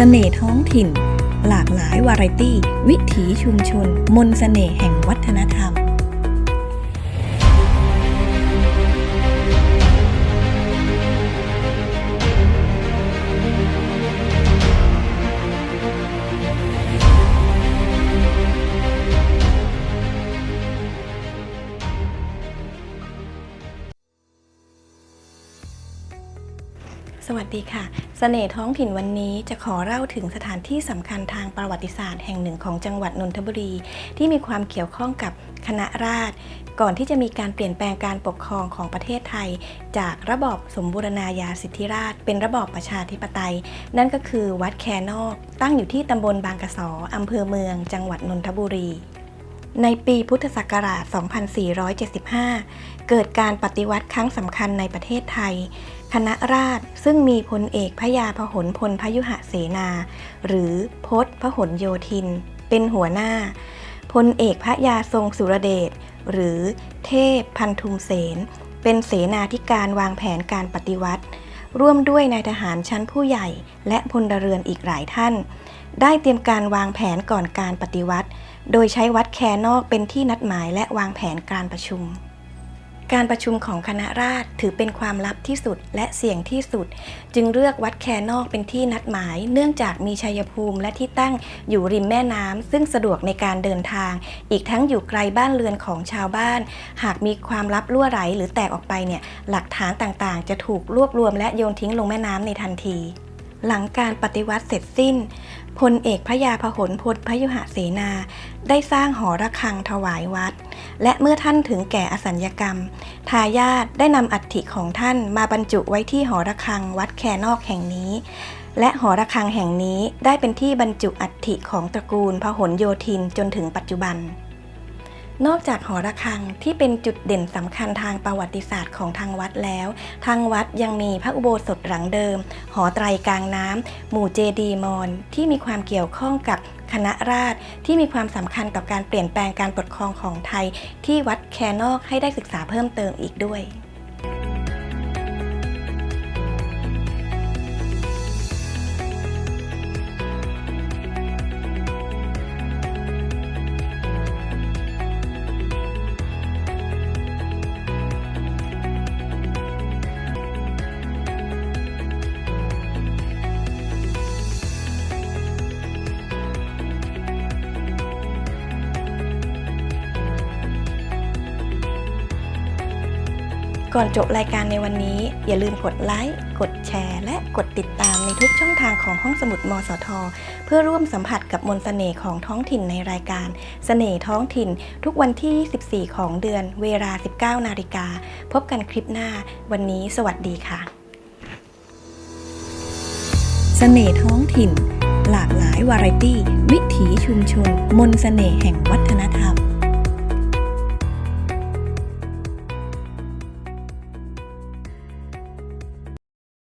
เสน่ห์ท้องถิ่น หลากหลายวาไรตี้ วิถีชุมชน มนสเสน่ห์แห่งวัฒนธรรม สวัสดีค่ะเสน่ห์ท้องถิ่นวันนี้จะขอเล่าถึงสถานที่สำคัญทางประวัติศาสตร์แห่งหนึ่งของจังหวัดนนทบุรี ที่มีความเกี่ยวข้องกับคณะราษฎรก่อนที่จะมีการเปลี่ยนแปลงการปกครองของประเทศไทย จากระบอบสมบูรณาญาสิทธิราช เป็นระบอบประชาธิปไตย นั่นก็คือวัดแคนอก ตั้งอยู่ที่ตำบลบางกะสออำเภอเมือง จังหวัดนนทบุรี ในปีพุทธศักราช 2475 เกิดการปฏิวัติครั้งสำคัญในประเทศไทย คณะราษฎรซึ่งมีพลเอกพระยาพหลพลพยุหเสนา หรือพศพหลโยธิน เป็นหัวหน้า พลเอกพระยาทรงสุรเดช หรือเทพพันธุมเสน เป็นเสนาธิการวางแผนการปฏิวัติ ร่วมด้วยนายทหารชั้นผู้ใหญ่ และพลเรือนอีกหลายท่าน ได้เตรียมการวางแผนก่อนการปฏิวัติ โดยใช้วัดแคนอกเป็นที่นัดหมายและวางแผนการประชุม การประชุมของคณะราษฎรถือเป็นความลับที่สุดและเสี่ยงที่สุด จึงเลือกวัดแคนอกเป็นที่นัดหมาย เนื่องจากมีชัยภูมิและที่ตั้งอยู่ริมแม่น้ำซึ่งสะดวกในการเดินทาง อีกทั้งอยู่ไกลบ้านเรือนของชาวบ้าน หากมีความลับรั่วไหลหรือแตกออกไปเนี่ยหลักฐานต่างๆ จะถูกรวบรวมและโยนทิ้งลงแม่น้ำในทันที หลังการปฏิวัติเสร็จสิ้น พลเอกพระยาพหลพลพยุหเสนา ได้สร้างหอระฆังถวายวัด และเมื่อท่านถึงแก่อสัญญกรรม ทายาทได้นำอัฐิของท่านมาบรรจุไว้ที่หอระฆังวัดแคนอกแห่งนี้ และหอระฆังแห่งนี้ได้เป็นที่บรรจุอัฐิของตระกูลพหลโยธินจนถึงปัจจุบัน นอกจากหอระฆังที่เป็นจุดเด่นสำคัญทางประวัติศาสตร์ของทางวัดแล้ว ทางวัดยังมีพระอุโบสถหลังเดิม หอไตรกลางน้ำหมู่เจดีมอญที่มีความเกี่ยวข้องกับคณะราษฎรที่มีความสำคัญต่อการเปลี่ยนแปลงการปกครองของไทย ที่วัดแคนอกให้ได้ศึกษาเพิ่มเติมอีกด้วย ก่อนจบรายการในวันนี้ อย่าลืมกดไลค์ กดแชร์ และกดติดตามในทุกช่องทางของห้องสมุดมสท เพื่อร่วมสัมผัสกับมนต์เสน่ห์ของท้องถิ่นในรายการเสน่ห์ท้องถิ่น ทุกวันที่24ของเดือนเวลา 19 นาฬิกา พบกันคลิปหน้า วันนี้สวัสดีค่ะเสน่ห์ท้องถิ่น หลากหลายวาไรตี้ วิถีชุมชน มนต์เสน่ห์แห่งวัฒนธรรม